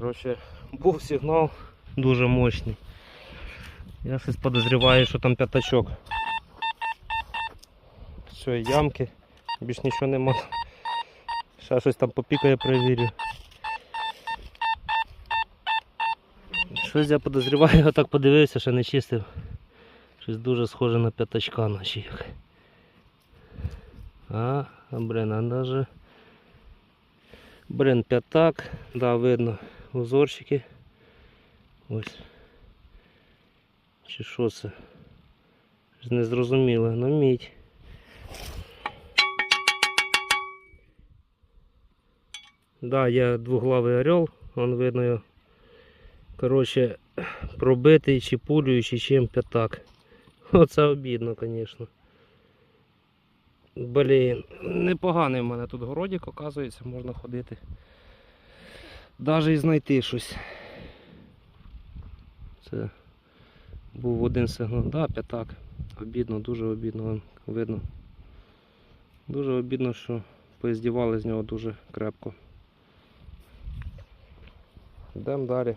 Коротше, був сигнал дуже мощний. Я щось подозріваю, що там п'ятачок. Все, ямки, більш нічого нема. Ще щось там попікає, перевірю. Щось я подозріваю, отак подивився, ще не чистив. Щось дуже схоже на п'ятачка наші. А, а блин, а даже... Блин, п'ятак, да, видно узорчики. Ось. Чи що це? Незрозуміло, ну мідь. Да, є двуглавий орел, он видно його. Коротше, пробитий чи пулею, чи чим п'ятак. Оце обідно, звісно. Блін, непоганий в мене тут городик, оказується, можна ходити. Навіть знайти щось. Це був один сигнал. Да, п'ятак. Обідно, дуже обідно, видно. Дуже обідно, що поїздівали з нього дуже крепко. Йдемо далі.